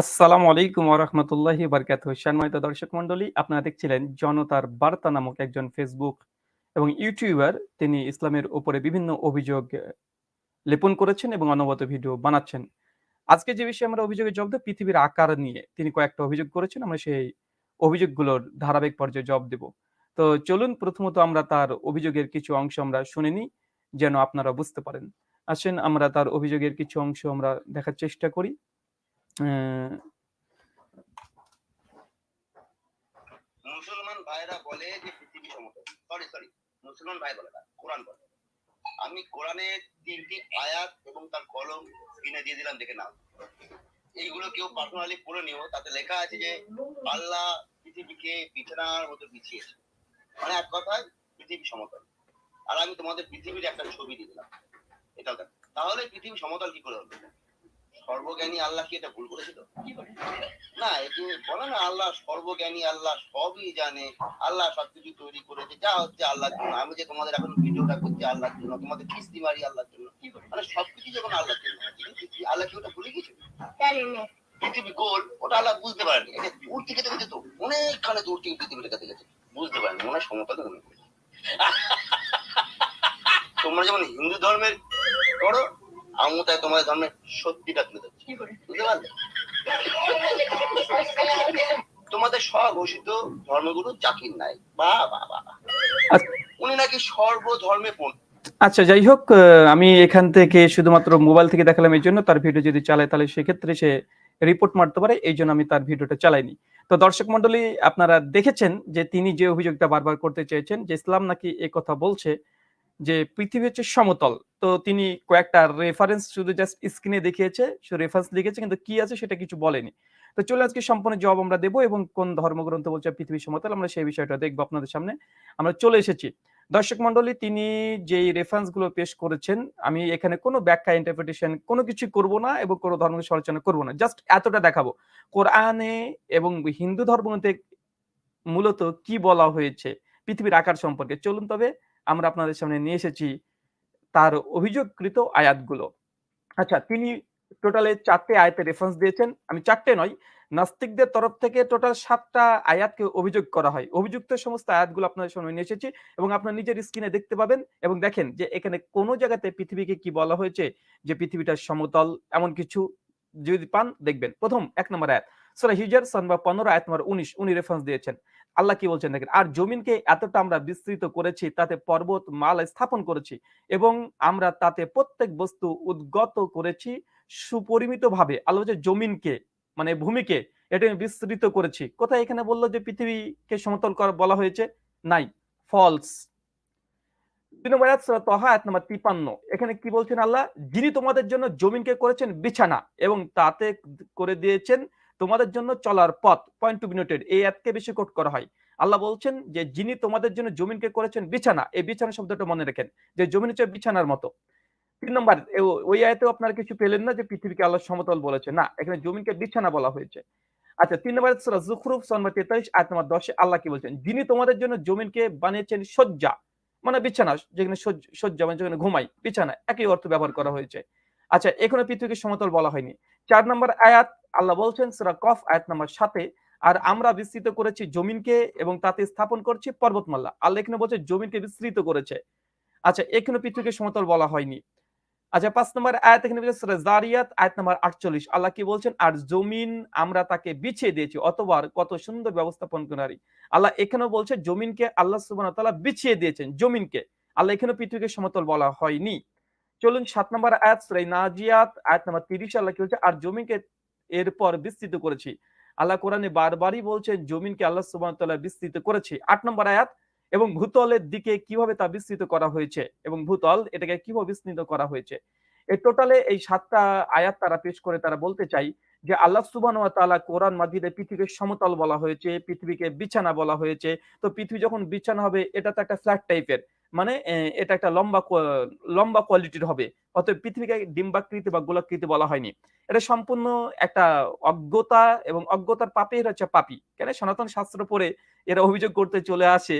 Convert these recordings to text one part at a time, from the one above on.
আসসালামু আলাইকুম রাহমাতুল্লাহি ওয়া বারাকাতুহু। সম্মানিত দর্শক মন্ডলী আপনারা দেখছিলেন জনতার বার্তা নামক একজন ফেসবুক এবং ইউটিউবার তিনি ইসলামের উপরে বিভিন্ন অভিযোগ লেপন করেছেন এবং অনবরত ভিডিও বানাচ্ছেন। আজকে যে বিষয়ে আমরা অভিযোগে জবাব দেব পৃথিবীর আকার নিয়ে। তিনি কয়েকটা অভিযোগ করেছেন। আমরা সেই অভিযোগগুলোর ধারাবাহিক পর্যায়ে জব দেব। তো চলুন প্রথমত আমরা তার অভিযোগের কিছু অংশ আমরা শুনে নিই, যেন আপনারা বুঝতে পারেন। আসেন আমরা তার অভিযোগের কিছু অংশ আমরা দেখার চেষ্টা করি। মুসলমান ভাইরা বলে যে পৃথিবী সমতল। সরি সরি মুসলমান ভাই বলে না, কোরআন বলে। আমি কোরআনের তিনটি আয়াত এবং তার কলম স্ক্রিনে দিয়ে দিলাম, দেখে নাও। এইগুলো কেউ পার্সোনালি পড়ে নিও, তাতে লেখা আছে যে আল্লাহ পৃথিবীকে বিছানার মতো বিছিয়েছে। মানে এক কথায়, পৃথিবী সমতল। আর আমি তোমাদের পৃথিবীর একটা ছবি দিয়ে দিলাম। এটাও তাহলে পৃথিবী সমতল কি করে হলো সর্বজ্ঞানী আল্লাহ কি এটা ভুল করেছিল? না এটি বলে না আল্লাহ সর্বজ্ঞানী আল্লাহ সবই জানে আল্লাহ সবকিছু তৈরি করেছে। যা হচ্ছে আল্লাহর জন্য। আমি যে তোমাদের এখন ভিডিওটা করছি আল্লাহর জন্য তোমাদের কিস্তি মারি আল্লাহর জন্য মানে সবকিছু যখন আল্লাহর জন্য আল্লাহ কি ওটা ভুলে গেছে পৃথিবী গোল ওটা আল্লাহ বুঝতে পারেনি। এটা দূর থেকে দেখেছে তো অনেকখানে দূর থেকে পৃথিবীটা দেখেছে বুঝতে পারেনি মনে হয় সমতলে মনে করেছে তোমরা যেমন হিন্দু ধর্মের করো আমি তাই তোমাদের ধর্মের সত্যিটা তুলে ধরছি। বুঝতে পারলে? তোমাদের স্বঘোষিত ধর্মগুরু জাকির নাইক বা বা বা আচ্ছা। উনি নাকি সর্বধর্মে পণ্ডিত আচ্ছা যাই হোক আমি এখান থেকে শুধুমাত্র মোবাইল থেকে দেখালাম এই জন্য তার ভিডিও যদি চালায় তাহলে সেক্ষেত্রে সে রিপোর্ট মারতে পারে। এইজন্য আমি তার ভিডিওটা চালাইনি। তো দর্শক মণ্ডলী আপনারা দেখেছেন যে তিনি যে অভিযোগটা বারবার করতে চেয়েছেন যে ইসলাম নাকি এ কথা বলছে যে পৃথিবী হচ্ছে সমতল। তো তিনি কয়েকটা রেফারেন্স শুধু জাস্ট স্ক্রিনে দেখিয়েছে, সে রেফারেন্স লিখেছে কিন্তু কি আছে সেটা কিছু বলেনি। তো চলে আজকে সম্পূর্ণ জবাব আমরা দেবো এবং কোন ধর্মগ্রন্থ বলছে পৃথিবী সমতল আমরা সেই বিষয়টা দেখব আপনাদের সামনে। আমরা চলে এসেছি। দর্শক মণ্ডলী তিনি যেই রেফারেন্সগুলো পেশ করেছেন আমি এখানে কোনো ব্যাখ্যা ইন্টারপ্রিটেশন কোনো কিছু করব না এবং কোনো ধর্ম সমালোচনা করব না। জাস্ট এতটা দেখাবো। কোরআনে এবং হিন্দু ধর্মগ্রন্থে মূলত কি বলা হয়েছে পৃথিবীর আকার সম্পর্কে। চলুন তবে আমরা আপনাদের সামনে নিয়ে এসেছি তার অভিযোগকৃত আয়াতগুলো। আচ্ছা তিনি টোটালে ৪ টে আয়াতের রেফারেন্স দিয়েছেন। আমি চারটে নয়, নাস্তিকদের তরফ থেকে টোটাল সাতটা আয়াতকে অভিযোগ করা হয়। অভিযুক্ত সমস্ত আয়াতগুলো আপনাদের সামনে নিয়ে এসেছি এবং আপনার নিজের স্ক্রিনে দেখতে পাবেন এবং দেখেন যে এখানে কোনো জায়গাতে পৃথিবীকে কি বলা হয়েছে যে পৃথিবীটা সমতল এমন কিছু যদি পান দেখবেন। ১ম ১ নম্বর আয়াত। সূরা হিজর সনবা ১৫ আয়াত নম্বর ১৯ উনি রেফারেন্স দিয়েছেন। আল্লাহ কি বলছেন দেখেন। আর জমিনকে এতটা আমরা বিস্তৃত করেছি, তাতে পর্বত, মালা স্থাপন করেছি এবং আমরা তাতে প্রত্যেক বস্তু উদ্গত করেছি সুপরিমিতভাবে। আল্লাহ বলছে, জমিনকে মানে ভূমিকে, এটা আমি বিস্তৃত করেছি। কোথায় এখানে বলল যে পৃথিবীকে সমতল করা বলা হয়েছে? নাই। ফলস। ২ নম্বর নম্বর ৫৩ এখানে কি বলছেন আল্লাহ? যিনি তোমাদের জন্য জমিনকে করেছেন, বিছানা এবং তাতে করে দিয়েছেন তোমাদের জন্য চলার পথ। পয়েন্ট টু বি নোটেড এই আয়াতকে বেশি কোট করা হয়। আল্লাহ বলছেন যে যিনি তোমাদের জন্য জমিনকে করেছেন বিছানা। এই বিছানা শব্দটা মনে রাখেন। যে জমিন হচ্ছে বিছানার মতো। ৩ নম্বর ওই আয়াতেও আপনারা কিছু পেলেন না যে পৃথিবীকে আল্লাহ সমতল বলেছে। না, এখানে জমিনকে বিছানা বলা হয়েছে। আচ্ছা ৩ নম্বর যুখরুফ সনবা ৪৩ আয়াত নম্বর ১০ এ আল্লাহ কি বলছেন? যিনি তোমাদের জন্য জমিনকে বানিয়েছেন শয্যা। মানে বিছানা যেখানে শয্যা মানে যেখানে ঘুমাই, বিছানা একই অর্থ ব্যবহার করা হয়েছে। আচ্ছা এখানে পৃথিবীকে সমতল বলা হয়নি। চার নম্বর আয়াত আল্লাহ বলছেন, সূরা কফ, আয়াত নম্বর ৭ এ আর আমরা বিস্তৃত করেছি জমিনকে এবং তাতে স্থাপন করছি পর্বতমালা। আল্লাহ এখানে বলছে জমিনকে বিস্তৃত করেছে। আচ্ছা এখানে পৃথিবীকে সমতল বলা হয়নি। আচ্ছা ৫ নম্বর আয়াত এখানে বলছে, সূরা জারিয়াত আয়াত নম্বর ৪৮ আল্লাহ কি বলছেন? আর জমিন আমরা তাকে বিছিয়ে দিয়েছি, অতবার কত সুন্দর ব্যবস্থাপনকারী। আল্লাহ এখানেও বলছে, জমিনকে আল্লাহ সুবহানাহু ওয়া তাআলা বিছিয়ে দিয়েছেন, জমিনকে। আল্লাহ এখানেও পৃথিবীকে সমতল বলা হয়নি। চলুন, সাত নম্বর আয়াত, সূরা নাজিয়াত, আয়াত নম্বর ৩০ আল্লাহ কি বলছে? আর জমিনকে এরপর বিস্তৃত করেছি। আল্লাহ কোরআনে বারবারই বলছেন জমিনকে আল্লাহ ওয়া বিস্তৃত করেছি। আট নম্বর আয়াত এবং ভূতলের দিকে কীভাবে তা বিস্তৃত করা হয়েছে এবং ভূতল এটাকে কীভাবে বিস্তৃত করা হয়েছে। এই টোটালে এই সাতটা আয়াত তারা পেশ করে তারা বলতে চাই যে আল্লাহ সুবহানাহু ওয়া তাআলা কোরআন মাজিদে পৃথিবীকে সমতল বলা হয়েছে, পৃথিবীকে বিছানা বলা হয়েছে। তো পৃথিবী যখন বিছানা হবে এটা তো একটা ফ্ল্যাট টাইপের। মানে এটা একটা লম্বা লম্বা কোয়ালিটির হবে। অতএব পৃথিবীকে ডিম্বাকৃতি বা গোলাকৃতি বলা হয়নি। এটা সম্পূর্ণ একটা অজ্ঞতা এবং অজ্ঞতার পাপেই হচ্ছে পাপী। কেন সনাতন শাস্ত্র পড়ে এরা অভিযোগ করতে চলে আসে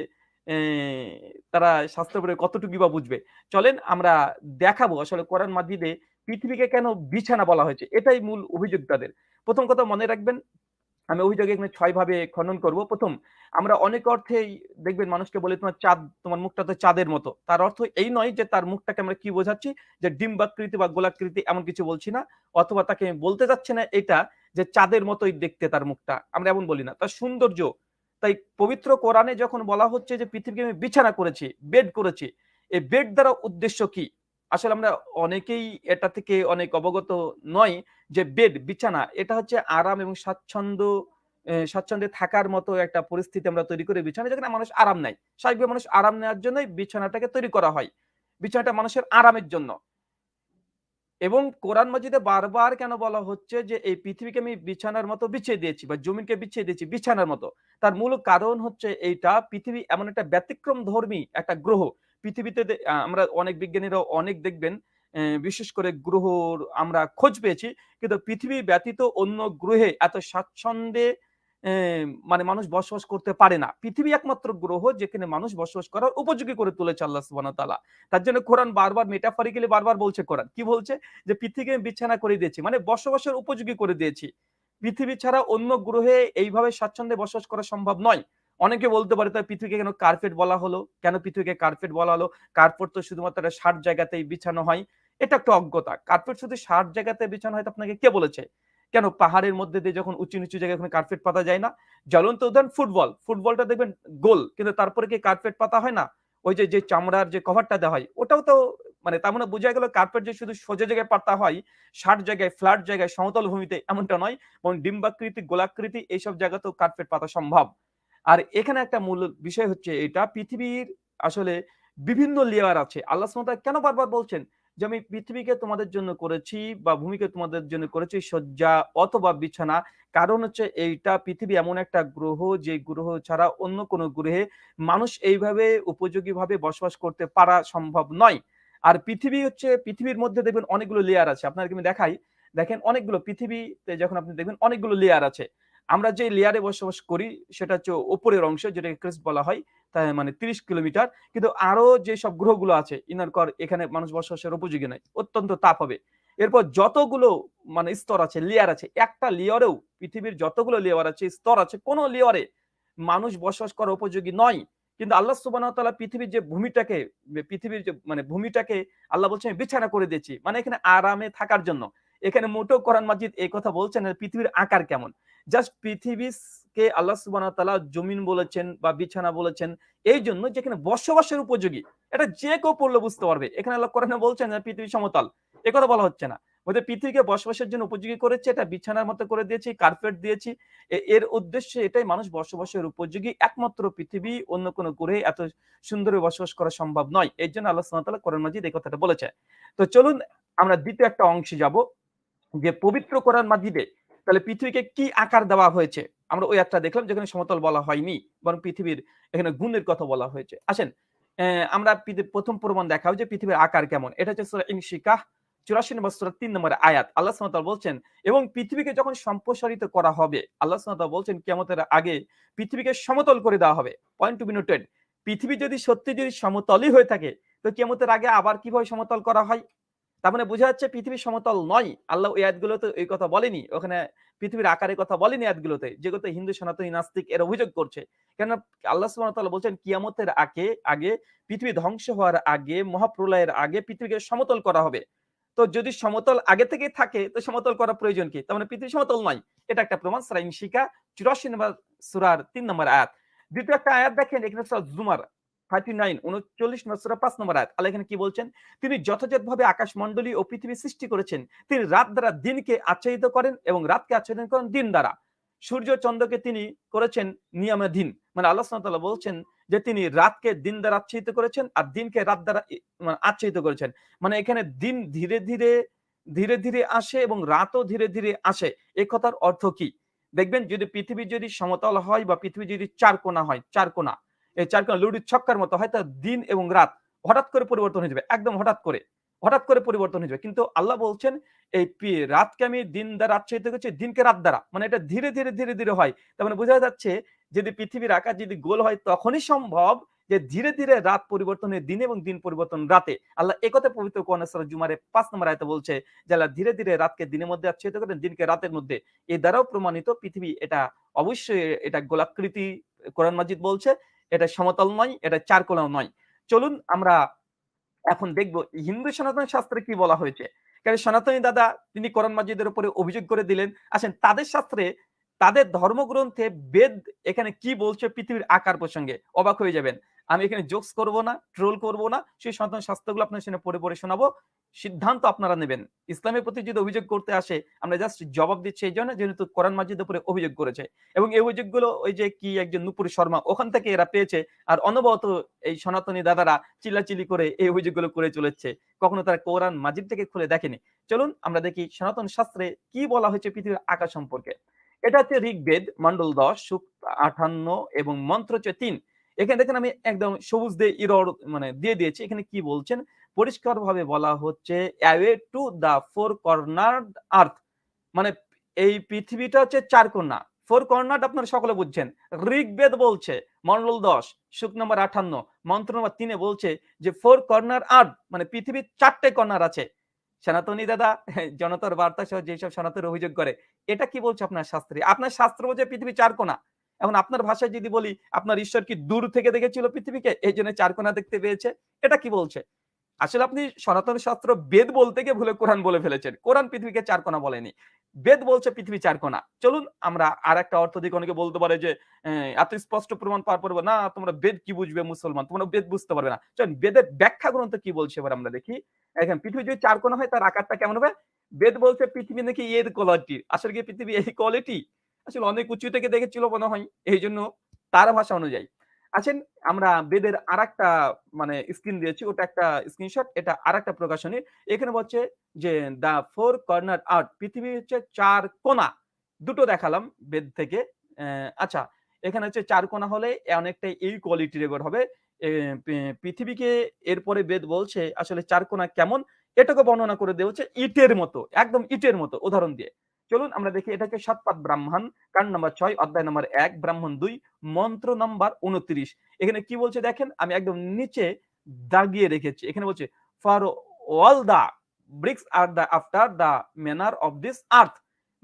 তারা শাস্ত্র পড়ে কতটুকু বা বুঝবে। চলেন আমরা দেখাবো আসলে কোরআন মাজিদে পৃথিবীকে কেন বিছানা বলা হয়েছে। এটাই মূল অভিযোগ তাদের। প্রথম কথা মনে রাখবেন আমি অভিযোগ এখানে ছয় ভাবে খনন করব। প্রথম, আমরা অনেক অর্থেই দেখবেন মানুষকে বলি তোমার চাঁদ, তোমার মুখটা তো চাঁদের মতো। তার অর্থ এই নয় যে তার মুখটাকে আমরা কি বোঝাচ্ছি? যে ডিম্বাকৃতি বা গোলাকৃতি এমন কিছু বলছি না, অথবা তাকে বলতে যাচ্ছি না, এটা যে চাঁদের মতোই দেখতে তার মুখটা। আমরা এমন বলি না। তার সৌন্দর্য, তাই পবিত্র কোরআনে যখন বলা হচ্ছে যে পৃথিবীকে আমি বিছানা করেছি, বেড করেছি, এই বেড দ্বারা উদ্দেশ্য কি? আসলে আমরা অনেকেই এটা থেকে অনেক অবগত নয় যে বেড বিছানা, এটা হচ্ছে আরাম এবং স্বাচ্ছন্দ্য স্বাচ্ছন্দ্যে থাকার মতো একটা পরিস্থিতি আমরা তৈরি করে বিছানা যেখানে মানুষ আরাম নেয়। স্বাভাবিকভাবে মানুষ আরাম নেওয়ার জন্যই বিছানাটাকে তৈরি করা হয়। বিছানাটা মানুষের আরামের জন্য। এবং কোরআন মজিদে বারবার কেন বলা হচ্ছে যে, এই পৃথিবীকে আমি বিছানার মতো বিছিয়ে দিয়েছি বা জমিনকে বিছিয়ে দিয়েছি বিছানার মতো তার মূল কারণ হচ্ছে এইটা, পৃথিবী এমন একটা ব্যতিক্রম ধর্মী একটা গ্রহ পৃথিবীতে আমরা অনেক বিজ্ঞানীরা অনেক দেখবেন বিশেষ করে গ্রহর আমরা খোঁজ পেয়েছি, কিন্তু পৃথিবী ব্যতীত অন্য গ্রহে এত স্বাচ্ছন্দ্যে মানে মানুষ বসবাস করতে পারে না। পৃথিবী একমাত্র গ্রহ যেখানে মানুষ বসবাস করার উপযোগী করে তুলেছে আল্লাহ ওয়া তার জন্য কোরআন বারবার মেটাফরিক্যালি বারবার বলছে কোরআন। কি বলছে? যে পৃথিবীকে আমি বিছানা করে দিয়েছি মানে বসবাসের উপযোগী করে দিয়েছি। পৃথিবী ছাড়া অন্য গ্রহে এইভাবে স্বাচ্ছন্দ্যে বসবাস করা সম্ভব নয়। অনেকে বলতে পারে, তাই পৃথিবীকে কেন কার্পেট বলা হলো? কেন পৃথিবীকে কার্পেট বলা হলো? কার্পেট তো শুধুমাত্র ষাট জায়গাতেই বিছানো হয়। এটা একটা অজ্ঞতা। কার্পেট শুধু ষাট জায়গাতে বিছানো হয় তো আপনাকে কে বলেছে? কেন পাহাড়ের মধ্যে দিয়ে যখন উঁচু নিচু জায়গায় ওখানে কার্পেট পাতা যায় না? জ্বলন্ত উদাহরণ ফুটবল। ফুটবলটা দেখবেন গোল, কিন্তু তারপরে কি কার্পেট পাতা হয় না? ওই যে যে চামড়ার যে কভারটা দেওয়া হয়, ওটাও তো মানে তার মানে বোঝা গেল কার্পেট যে শুধু সোজা জায়গায় পাতা হয় ষাট জায়গায় ফ্ল্যাট জায়গায়, সমতল ভূমিতে এমনটা নয় এবং ডিম্বাকৃতি, গোলাকৃতি এইসব জায়গাতেও কার্পেট পাতা সম্ভব। আর এখানে একটা মূল বিষয় হচ্ছে এটা, পৃথিবীর আসলে বিভিন্ন লেয়ার আছে। আল্লাহ সুবহানাহু কেন বারবার বলছেন যে আমি পৃথিবীকে তোমাদের জন্য করেছি বা ভূমিকে তোমাদের জন্য করেছি শয্যা অথবা বিছানা? কারণ হচ্ছে এইটা পৃথিবী এমন একটা গ্রহ, যে গ্রহ ছাড়া অন্য কোনো গ্রহে মানুষ এইভাবে উপযোগীভাবে বসবাস করতে পারা সম্ভব নয়। আর পৃথিবী হচ্ছে, পৃথিবীর মধ্যে দেখবেন অনেকগুলো লেয়ার আছে। আপনাকে আমি দেখাই। দেখেন অনেকগুলো, পৃথিবীতে যখন আপনি দেখবেন অনেকগুলো লেয়ার আছে। আমরা যে লেয়ারে বসবাস করি, সেটা হচ্ছে উপরের অংশ, যেটাকে ক্রিস্ট বলা হয় তাই মানে তিরিশ কিলোমিটার। কিন্তু আরও যে সব গ্রহগুলো আছে ইনার কর এখানে মানুষ বসবাসের উপযোগী নয়, অত্যন্ত তাপ হবে। এরপর যতগুলো মানে স্তর আছে লেয়ার আছে, একটা লেয়ারেও পৃথিবীর যতগুলো লেয়ার আছে, স্তর আছে, কোন লেয়ারে মানুষ বসবাস করার উপযোগী নয়। কিন্তু আল্লাহ ওয়া পৃথিবীর যে ভূমিটাকে, পৃথিবীর যে মানে ভূমিটাকে আল্লাহ বলছেন বিছানা করে দিয়েছি। মানে এখানে আরামে থাকার জন্য। এখানে মোটেও কোরআন মাজিদ এই কথা বলছেন পৃথিবীর আকার কেমন? জাস্ট পৃথিবীকে আল্লাহ সুবহানাহু ওয়া তাআলা জমিন বলেছেন বা বিছানা বলেছেন, এই জন্য যেখানে বসবাসের উপযোগী, এটা যে কেউ পড়লে বুঝতে পারবে। এখানে আল্লাহ কোরআনে বলছেন পৃথিবী সমতল। এ কথা বলা হচ্ছে না। বলতে পৃথিবীকে বসবাসের জন্য উপযোগী করেছে, এটা বিছানার মতো করে দিয়েছি কার্পেট দিয়েছি। এর উদ্দেশ্যে এটাই মানুষ বসবাসের উপযোগী, একমাত্র পৃথিবী, অন্য কোনো গ্রহে এত সুন্দর বসবাস করা সম্ভব নয়। এই জন্য আল্লাহ তাআলা কোরআন মাজিদ এই কথাটা বলেছে। তো চলুন আমরা দ্বিতীয় একটা অংশে যাব, যে পবিত্র কোরআন মাজিদে তাহলে পৃথিবীকে কি আকার দেওয়া হয়েছে? আমরা ওই একটা দেখলাম যেখানে সমতল বলা হয়নি, বরং পৃথিবীর এখানে গুণের কথা বলা হয়েছে। আসেন আমরা প্রথম প্রমাণ দেখাও যে পৃথিবীর আকার কেমন। এটা হচ্ছে ইনশিকাহ, চুরাশি নম্বর সূরা তিন নম্বর আয়াত। আল্লাহ সুবহানাহু বলছেন, এবং পৃথিবীকে যখন সম্প্রসারিত করা হবে, আল্লাহ সুবহানাহু বলছেন, কিয়ামতের আগে পৃথিবীকে সমতল করে দেওয়া হবে। পয়েন্ট টু বি পৃথিবী যদি সত্যি যদি সমতলই হয়ে থাকে, তো কিয়ামতের আগে আবার কীভাবে সমতল করা হয়? তার মানে বোঝা যাচ্ছে পৃথিবী সমতল নয়। আল্লাহ ওই আয়াতগুলোতে এই কথা বলেনি। ওখানে পৃথিবীর আকারের কথা বলেনি আয়াতগুলোতে, যেগুলোতে হিন্দু, সনাতনী, নাস্তিক এর অভিযোগ করছে। কেন আল্লাহ তাআলা বলছেন, কিয়ামতের আগে আগে পৃথিবী ধ্বংস হওয়ার আগে, মহাপ্রলয়ের আগে পৃথিবীকে সমতল করা হবে। তো যদি সমতল আগে থেকে থাকে, তো সমতল করা প্রয়োজন কি? তার মানে পৃথিবী সমতল নয়। এটা একটা প্রমাণ, সূরা ইনশিকা 84 নম্বর সূরার 3 নম্বর আয়াত। দ্বিতীয় একটা আয়াত দেখেন, এখানে সূরা জুমার 39 39 নম্বর সূরা 5 নম্বর আয়াত। আল্লাহ এখানে কি বলছেন? তিনি যথাযথভাবে আকাশমণ্ডলী ও পৃথিবী সৃষ্টি করেছেন। তিনি রাত দ্বারা দিনকে আচ্ছাদিত করেন এবং রাতকে আচ্ছাদিত করেন দিন দ্বারা। সূর্য চন্দ্রকে তিনি করেছেন মানে আল্লাহ বলছেন যে তিনি রাতকে দিন দ্বারা করেছেন আর দিনকে রাত দ্বারা মানে আচ্ছাদিত করেছেন। মানে এখানে দিন ধীরে ধীরে ধীরে ধীরে আসে এবং রাতও ধীরে ধীরে আসে। এই কথার অর্থ কি? দেখবেন যদি পৃথিবী যদি সমতল হয় বা পৃথিবী যদি চার কোণা হয়, চার কোণা এই চার কোণা লুডির ছক্কার মতো হয় তা দিন এবং রাত হঠাৎ করে পরিবর্তন হয়ে যাবে, একদম হঠাৎ করে হঠাৎ করে পরিবর্তন হয়ে যাবে। কিন্তু আল্লাহ বলছেন, এই রাতকে আমি দিন দ্বারা আচ্ছাদিত করছি, দিনকে রাত দ্বারা। মানে এটা ধীরে ধীরে ধীরে ধীরে হয়। তার মানে বোঝা যাচ্ছে, যদি পৃথিবীর আকার যদি গোল হয়, তখনই সম্ভব যে ধীরে ধীরে রাত পরিবর্তনের দিনে এবং দিন পরিবর্তন রাতে। আল্লাহ একথা পবিত্র কোরআন সূরা জুমারে ৫ নম্বর আয়াতে বলছে যে, আল্লাহ ধীরে ধীরে রাতকে দিনের মধ্যে আচ্ছাদিত করেন, দিনকে রাতের মধ্যে। এর দ্বারাও প্রমাণিত পৃথিবী এটা অবশ্যই এটা গোলাকৃতি, কোরআন মাজিদ বলছে এটা সমতল নয়, এটা চারকোলাও নয়। চলুন আমরা এখন দেখব হিন্দু সনাতন শাস্ত্রে কি বলা হয়েছে। কারণ সনাতনী দাদা তিনি কোরআন মাজিদের উপরে অভিযোগ করে দিলেন, আসেন তাদের শাস্ত্রে তাদের ধর্মগ্রন্থে বেদ এখানে কি বলছে পৃথিবীর আকার প্রসঙ্গে? অবাক হয়ে যাবেন। আমি এখানে জোকস করব না ট্রোল করব না, সেই সনাতন শাস্ত্রগুলো আপনার সামনে পড়ে পড়ে শোনাবো। সিদ্ধান্ত আপনারা নেবেন। ইসলামের প্রতি যদি অভিযোগ করতে আসে, আমরা জাস্ট জবাব দিচ্ছি এই জন্য, যেহেতু কোরআন মাজিদের উপরে অভিযোগ করেছে। এবং এই অভিযোগগুলো ওই যে কি একজন নুপুর শর্মা, ওখান থেকে এরা পেয়েছে, আর অনবরত এই সনাতনী দাদারা চিল্লাচিল্লি করে এই অভিযোগগুলো করে চলেছে। কখনো তারা কোরআন মাজিদ থেকে খুলে দেখেনি। চলুন, আমরা দেখি সনাতন শাস্ত্রে কি বলা হয়েছে পৃথিবীর আকাশ সম্পর্কে। এটা হচ্ছে ঋগ্বেদ মন্ডল দশ সুখ আঠান্ন এবং মন্ত্র হচ্ছে তিন। এখানে দেখেন আমি একদম সবুজ দিয়ে ইরর মানে দিয়ে দিয়েছি। এখানে কি বলছেন? পরিষ্কার ভাবে বলা হচ্ছে away to the four corner earth মানে এই পৃথিবীটা হচ্ছে চার কন্যা। ফোর কর্নার আপনারা সকলে বুঝছেন। ঋগ্বেদ বলছে মন্ডল দশ, সুখ নম্বর আঠান্ন। মন্ত্র নম্বর তিনে বলছে যে ফোর কর্নার আর্থ মানে পৃথিবীর চারটে কর্নার আছে। সনাতনী দাদা, জনতার বার্তা সহ যেসব সনাতনের অভিযোগ করে, এটা কি বলছে আপনার শাস্ত্রে? আপনার শাস্ত্র বলছে পৃথিবী চার কোনা এখন আপনার ভাষায় যদি বলি, আপনার ঈশ্বর কি দূর থেকে দেখেছিল পৃথিবীকে? এই জন্য চার কোনা দেখতে পেয়েছে। এটা কি বলছে? আসলে আপনি সনাতন শাস্ত্র বেদ বলতে গিয়ে ভুলে কোরআন বলে ফেলেছেন। কোরআন পৃথিবীকে চার কোনা বলেনি। বেদ বলছে পৃথিবী চার কোনা চলুন আমরা আর একটা অর্থ দিকে অনেকে বলতে পারে যে এত স্পষ্ট প্রমাণ পর না, তোমরা বেদ কি বুঝবে মুসলমান? তোমরা বেদ বুঝতে পারবে না। চলুন, বেদের ব্যাখ্যা গ্রন্থ কি বলছে এবার আমরা দেখি। এখন পৃথিবী যদি চার কোনা হয়, তার আকারটা কেমন হবে? বেদ বলছে পৃথিবী নাকি এর কোয়ালিটি আসলে কি পৃথিবী এই কোয়ালিটি আসলে অনেক উঁচু থেকে দেখেছিল মনে হয় এই জন্য তার ভাষা অনুযায়ী। আছেন, আমরা বেদের আর একটা মানে স্ক্রিন দিয়েছি, ওটা একটা স্ক্রিনশট, এটা আর একটা প্রকাশনী। এখানে বলছে যে দা ফোর কর্নার আর্ট, পৃথিবী হচ্ছে চার কোনা দুটো দেখালাম বেদ থেকে। আচ্ছা এখানে হচ্ছে চার কোনা হলে অনেকটা এই কোয়ালিটির এবার হবে। পৃথিবীকে এরপরে বেদ বলছে, আসলে চার কোনা কেমন? এটাকে বর্ণনা করে দেওয়া হচ্ছে ইটের মতো, একদম ইটের মতো, উদাহরণ দিয়ে। চলুন আমরা দেখি এটাকে সাতপাত ব্রাহ্মণ কান নম্বর ছয়, অধ্যায় নম্বর এক, ব্রাহ্মণ দুই, মন্ত্র নম্বর উনত্রিশ। এখানে কি বলছে দেখেন? আমি একদম নিচে দাগিয়ে রেখেছি। এখানে বলছে for all the bricks R the after the manner of this earth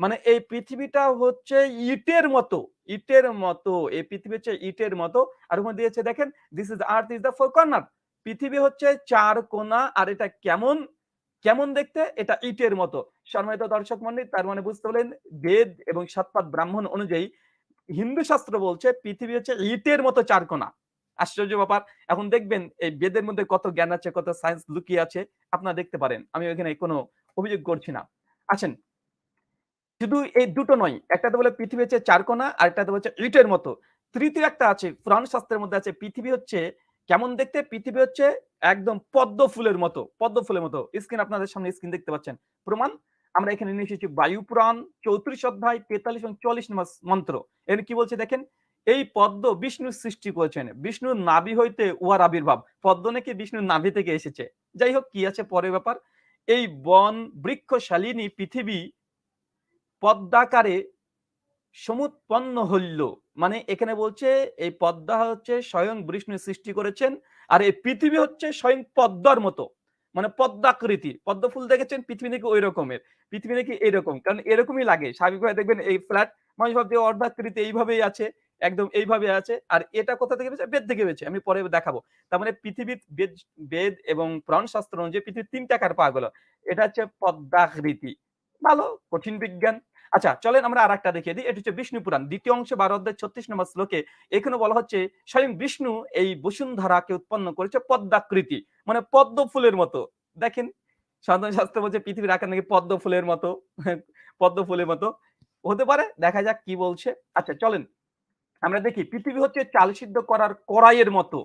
মানে এই পৃথিবীটা হচ্ছে ইটের মতো ইটের মতো, এই পৃথিবী হচ্ছে ইটের মতো। আর ওখানে দিয়েছে দেখেন this is earth is the four corner পৃথিবী হচ্ছে চার কোনা আর এটা কেমন? কেমন দেখতে? এটা ইটের মতো। সম্মানিত দর্শক মন্ডলী, তার মানে বুঝতে পারলেন, বেদ এবং সাতপাত ব্রাহ্মণ অনুযায়ী হিন্দু শাস্ত্র বলছে, পৃথিবী হচ্ছে ইটের মতো চারকোনা। আশ্চর্য ব্যাপার। এখন দেখবেন, এই বেদের মধ্যে কত জ্ঞান আছে, কত সায়েন্স লুকিয়ে আছে, আপনারা দেখতে পারেন। আমি এখানে কোনো অভিযোগ করছি না। আছেন শুধু এই দুটো নয়, একটাতে বলে পৃথিবী হচ্ছে চারকোনা আর একটাতে বলছে ইটের মতো। তৃতীয় একটা আছে, পুরাণ শাস্ত্রের মধ্যে আছে, পৃথিবী হচ্ছে কেমন দেখতে? পৃথিবী হচ্ছে একদম পদ্ম ফুলের মতো, পদ্ম ফুলের মতো। স্ক্রিন আপনাদের সামনে স্ক্রিন দেখতে পাচ্ছেন। প্রমাণ, আমরা এখানে নিয়ে এসেছি বায়ু পুরাণ, চৌত্রিশ অধ্যায়, তেতাল্লিশ এবং চল্লিশ নম্বর মন্ত্র। এর কি বলছে দেখেন? এই পদ্ম বিষ্ণুর সৃষ্টি করেছেন। বিষ্ণুর নাভি হইতে উহার আবির্ভাব। পদ্ম নাকি বিষ্ণুর নাভি থেকে এসেছে। যাই হোক, কি আছে পরের ব্যাপার? এই বন বৃক্ষ শালিনী পৃথিবী পদ্মাকারে সমুৎপন্ন হইল। মানে এখানে বলছে, এই পদ্মা হচ্ছে স্বয়ং বিষ্ণু সৃষ্টি করেছেন আর এই পৃথিবী হচ্ছে স্বয়ং পদ্মার মতো। মানে পদ্মাকৃতি। পদ্ম ফুল দেখেছেন, পৃথিবী নাকি ওই রকমের। পৃথিবী নাকি এরকম কারণ এরকমই লাগে। স্বাভাবিকভাবে দেখবেন এই ফ্ল্যাট মানুষ ভাবতে অর্ধাকৃতি এইভাবেই আছে, একদম এইভাবে আছে। আর এটা কোথা থেকে পেয়েছে? বেদ থেকে পেয়েছে। আমি পরে দেখাবো। তার মানে পৃথিবীর বেদ বেদ এবং প্রাণ শাস্ত্র অনুযায়ী পৃথিবীর তিনটা আকার পাওয়া গেল। এটা হচ্ছে পদ্মাকৃতি। ভালো, কঠিন বিজ্ঞান। আচ্ছা চলেন আমরা আর একটা দেখিয়ে দিই। এটা হচ্ছে বিষ্ণু পুরাণ। দ্বিতীয় অংশে বারো অধ্যায় ছত্রিশ নম্বর শ্লোকে এখানে বলা হচ্ছে, স্বয়ং বিষ্ণু এই বসুন্ধরাকে উৎপন্ন করেছে পদ্মাকৃতি মানে পদ্ম ফুলের মতো। দেখেন, সাধারণ শাস্ত্র বলছে পৃথিবীর আকার নাকি পদ্ম ফুলের মতো, পদ্ম ফুলের মতো। হতে পারে, দেখা যাক কি বলছে। আচ্ছা চলেন। আমরা দেখি, পৃথিবী হচ্ছে চাল সিদ্ধ করার কড়াইয়ের মতো।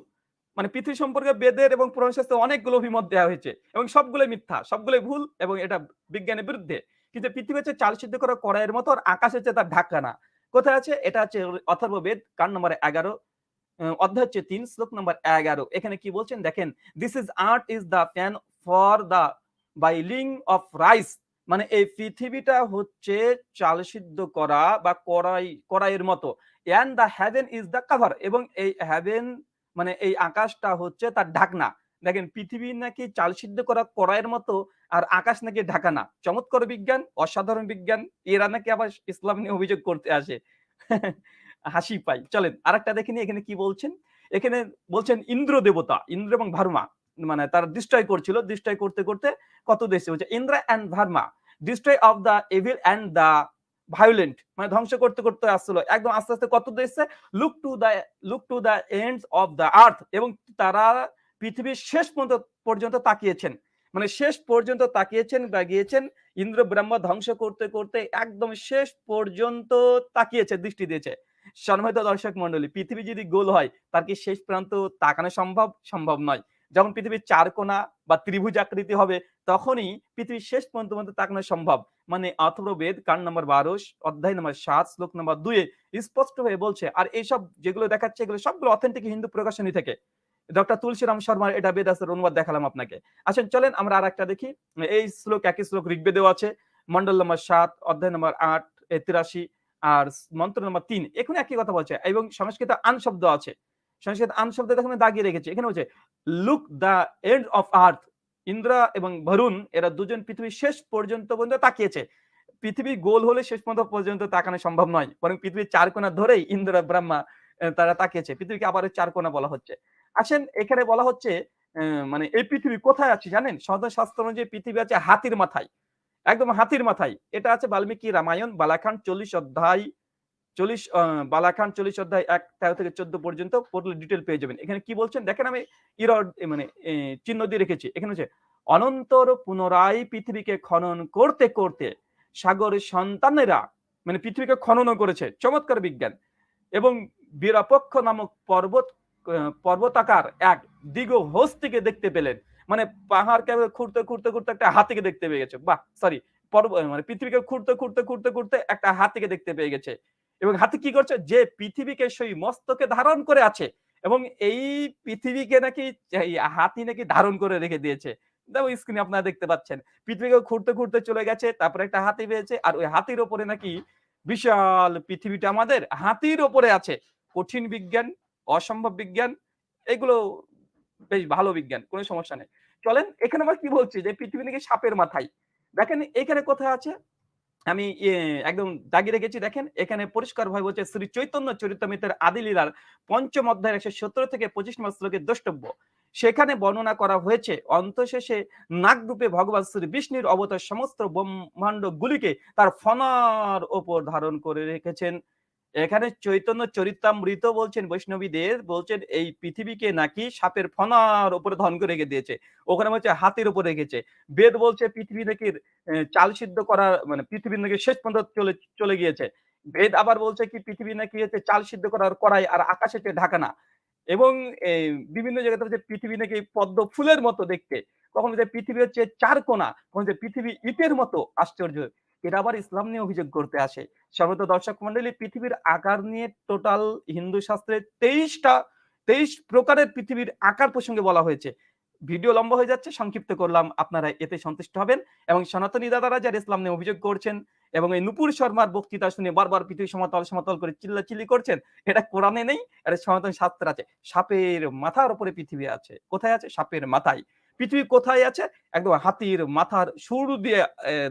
মানে পৃথিবী সম্পর্কে বেদের এবং পুরাণ শাস্ত্রে অনেকগুলো অভিমত দেওয়া হয়েছে। এবং সবগুলো মিথ্যা, সবগুলোই ভুল এবং এটা বিজ্ঞানের বিরুদ্ধে। কিন্তু পৃথিবী হচ্ছে চাল সিদ্ধ করা কড়াইয়ের মতো আর আকাশ হচ্ছে তার ঢাকানা। কোথায় আছে? এটা হচ্ছে অথর্ববেদ, কান নম্বর এগারো অধ্যায় হচ্ছে তিন, শ্লোক নম্বর এগারো। এখানে কি বলছেন? দেখেন this is art is the pan for the boiling of rice মানে এই পৃথিবীটা হচ্ছে চাল সিদ্ধ করা বা কড়াই, কড়াইয়ের মতো। And the heaven is the cover এবং এই হ্যাভেন মানে এই আকাশটা হচ্ছে তার ঢাকনা। দেখেন, পৃথিবী নাকি চাল সিদ্ধ করা কড়াইয়ের মতো আর আকাশ নাকি ঢাকা না। চমৎকার বিজ্ঞান, অসাধারণ বিজ্ঞান, এরা নাকি আবার ইসলাম নিয়ে অভিযোগ করতে আসে। হাসি পাই। চলেন, আরেকটা দেখে নি এখানে কি বলছেন? এখানে বলছেন ইন্দ্র দেবতা, ইন্দ্র এবং ভার্মা মানে তারা ডিস্ট্রয় করছিল। ডিস্ট্রয় করতে করতে কত দেশে বলছে Indra and Varma destroy of the evil and the violent মানে ধ্বংস করতে করতে আসছিল। একদম আস্তে আস্তে কত দেশে look to the look to the ends of the earth এবং তারা পৃথিবীর শেষ পর্যন্ত পর্যন্ত তাকিয়েছেন। মানে শেষ পর্যন্ত তাকিয়েছেন বা গিয়েছেন, ইন্দ্র ব্রহ্মা ধ্বংস করতে করতে একদম শেষ পর্যন্ত তাকিয়েছে, দৃষ্টি দিয়েছে। সম্মানিত দর্শক মন্ডলী পৃথিবী যদি গোল হয়, তার কি শেষ প্রান্ত তাকানো সম্ভব? সম্ভব নয়। যখন পৃথিবীর চার কোণা বা ত্রিভুজ আকৃতি হবে, তখনই পৃথিবীর শেষ পর্যন্ত পর্যন্ত তাকানো সম্ভব। মানে অথর্ববেদ কান নম্বর বারো, অধ্যায় নম্বর সাত, শ্লোক নম্বর দুয়ে স্পষ্ট হয়ে বলছে, আর এইসব যেগুলো দেখাচ্ছে, এগুলো সবগুলো অথেন্টিক হিন্দু প্রকাশনী থেকে। ডক্টর তুলসীরাম শর্মার এটা বেদাসের অনুবাদ দেখালাম আপনাকে। আসেন, চলেন আমরা আর একটা দেখি। এই শ্লোক, একই শ্লোক ঋগ্বেদেও আছে। মন্ডল নম্বর সাত, অধ্যায় নম্বর আট তিরাশি, আর মন্ত্র নম্বর তিন। এখানে একই কথা বলছে, এবং সংস্কৃত আন শব্দ আছে। সংস্কৃত আন শব্দ এখানে দাগিয়ে রেখেছে। এখানে বলছে look the end of earth Indra এবং ভরুণ এরা দুজন পৃথিবীর শেষ পর্যন্ত পর্যন্ত তাকিয়েছে। পৃথিবী গোল হলে শেষ পর্যন্ত পর্যন্ত তাকানো সম্ভব নয়। বরং পৃথিবীর চার কোণা ধরেই ইন্দ্র, ব্রহ্মা তারা তাকিয়েছে। পৃথিবীকে আবার চার কোণা বলা হচ্ছে। আসেন, এখানে বলা হচ্ছে মানে এই পৃথিবী কোথায় আছে জানেন? সদর শাস্ত্র অনুযায়ী পৃথিবী আছে হাতির মাথায়। একদম হাতির মাথায়। এটা আছে বাল্মীকি রামায়ণ, বালাখান চল্লিশ অধ্যায়, চল্লিশ বালাখান চল্লিশ অধ্যায় এক, তেরো থেকে চোদ্দ পর্যন্ত পড়লে ডিটেল পেয়ে যাবেন। এখানে কি বলছেন? দেখেন আমি ইরড মানে চিহ্ন দিয়ে রেখেছি। এখানে হচ্ছে, অনন্তর পুনরায় পৃথিবীকে খনন করতে করতে সাগরের সন্তানেরা মানে পৃথিবীকে খননও করেছে। চমৎকার বিজ্ঞান। এবং বীরাপক্ষ নামক পর্বত পর্বতাকার এক দিগ হস্তিকে দেখতে পেলেন। মানে পাহাড়কে খুঁড়তে খুঁড়তে খুঁড়তে একটা হাতিকে দেখতে পেয়ে গেছে। বাহ সরি পর্ব মানে পৃথিবীকে খুঁড়তে খুঁড়তে খুঁড়তে খুঁড়তে একটা হাতিকে দেখতে পেয়ে গেছে। এবং হাতি কি করছে? যে পৃথিবীকে সেই মস্তকে ধারণ করে আছে এবং এই পৃথিবীকে নাকি হাতি নাকি ধারণ করে রেখে দিয়েছে। দেখো স্ক্রিনে আপনারা দেখতে পাচ্ছেন। পৃথিবীকে খুঁড়তে খুঁড়তে চলে গেছে, তারপরে একটা হাতি পেয়েছে আর ওই হাতির ওপরে নাকি বিশাল পৃথিবীটা আমাদের হাতির ওপরে আছে। কঠিন বিজ্ঞান অসম্ভব বিজ্ঞান, এগুলো বেশ ভালো বিজ্ঞান, কোনো সমস্যা নেই। চলেন, এখানে আবার কি বলছি? যে পৃথিবী নাকি সাপের মাথায়। দেখেন, এখানে কোথায় আছে? আমি একদম দাগিয়ে রেখেছি। দেখেন, এখানে পরিষ্কার ভাবে বলছে, শ্রী চৈতন্য চরিতমিতের আদিলীলার পঞ্চম অধ্যায়ের একশো সতেরো থেকে পঁচিশ নম্বর শ্লোকের দ্রষ্টব্য। সেখানে বর্ণনা করা হয়েছে, অন্তশেষে নাগরূপে ভগবান শ্রী বিষ্ণুর অবতার সমস্ত ব্রহ্মাণ্ড গুলিকে তার ফনার ওপর ধারণ করে রেখেছেন। এখানে চৈতন্য চরিতামৃত বলছেন বৈষ্ণবীদের, বলছেন এই পৃথিবীকে নাকি সাপের ফনার উপরে ধন করে রেখে দিয়েছে। ওখানে বলছে হাতির উপরে রেখেছে। বেদ বলছে পৃথিবী নাকি চাল সিদ্ধ করা মানে পৃথিবী নাকি শেষ পর্যন্ত চলে চলে গিয়েছে। বেদ আবার বলছে কি পৃথিবী নাকি হচ্ছে চাল সিদ্ধ করার কড়াই আর আকাশে ঢাকা না। এবং বিভিন্ন জায়গাতে হচ্ছে পৃথিবী নাকি পদ্ম ফুলের মতো দেখতে। কখনো যে পৃথিবী হচ্ছে চার কোনা কখনো যে পৃথিবী ইটের মতো, আশ্চর্য। এটা আবার ইসলাম নিয়ে অভিযোগ করতে আসে। সমস্ত দর্শক মন্ডলী, পৃথিবীর আকার নিয়ে টোটাল হিন্দু শাস্ত্রে তেইশটা, তেইশ প্রকারের পৃথিবীর আকার প্রসঙ্গে বলা হয়েছে। ভিডিও লম্বা হয়ে যাচ্ছে, সংক্ষিপ্ত করলাম। আপনারা এতে সন্তুষ্ট হবেন এবং সনাতনী দাদারা যারা ইসলাম নিয়ে অভিযোগ করছেন এবং এই নুপুর শর্মার বক্তৃতা শুনে বারবার পৃথিবী সমতল সমতল করে চিল্লা চিল্লি করছেন, এটা কোরআনে নেই, এটা সনাতন শাস্ত্র আছে। সাপের মাথার উপরে পৃথিবী আছে। কোথায় আছে? সাপের মাথায়। পৃথিবী কোথায় আছে? একদম হাতির মাথার সুর দিয়ে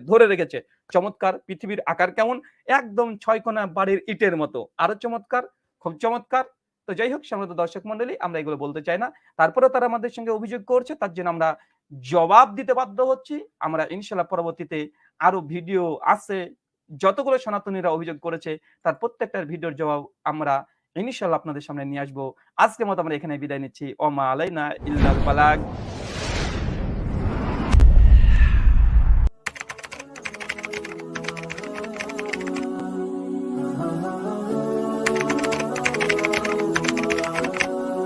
ধরে রেখেছে। চমৎকার, পৃথিবীর আকার কেমন? একদম ছয় কোনা বাড়ির ইটের মতো। আরও চমৎকার, খুব চমৎকার। তো যাই হোক সমস্ত দর্শক মন্ডলী, আমরা এগুলো বলতে চাই না। তারপরে তারা আমাদের সঙ্গে অভিযোগ করছে, তার জন্য আমরা জবাব দিতে বাধ্য হচ্ছি। আমরা ইনশাল্লাহ পরবর্তীতে আরও ভিডিও আছে, যতগুলো সনাতনীরা অভিযোগ করেছে, তার প্রত্যেকটার ভিডিওর জবাব আমরা ইনশাল্লাহ আপনাদের সামনে নিয়ে আসব। আজকের মতো আমরা এখানে বিদায় নিচ্ছি। ওমা আলাইনা ইল্লাল বালাগ।